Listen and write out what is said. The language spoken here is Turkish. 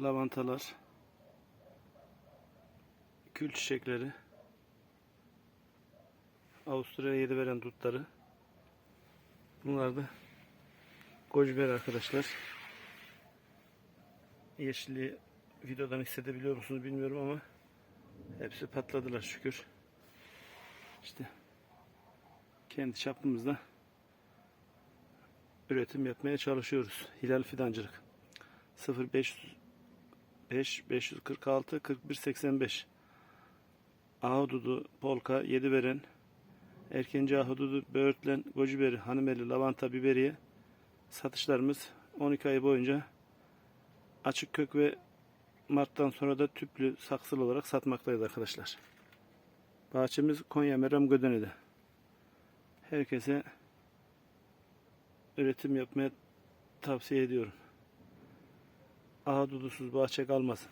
lavantalar, gül çiçekleri, Avusturya'ya yedi veren dutları. Bunlar da gojiber arkadaşlar. Yeşilliği videodan hissedebiliyor musunuz bilmiyorum ama hepsi patladılar şükür. İşte kendi çapımızda üretim yapmaya çalışıyoruz. Hilal Fidancılık 05 5 546 41 85 Ahududu, polka, yedi veren, erkenci ahududu, böğürtlen, gojiberi, hanımeli, lavanta, biberiye satışlarımız 12 ay boyunca açık kök ve Mart'tan sonra da tüplü saksılı olarak satmaktayız arkadaşlar. Bahçemiz Konya Meram Gödene'de. Herkese üretim yapmaya tavsiye ediyorum. Ahadudusuz bahçe kalmasın.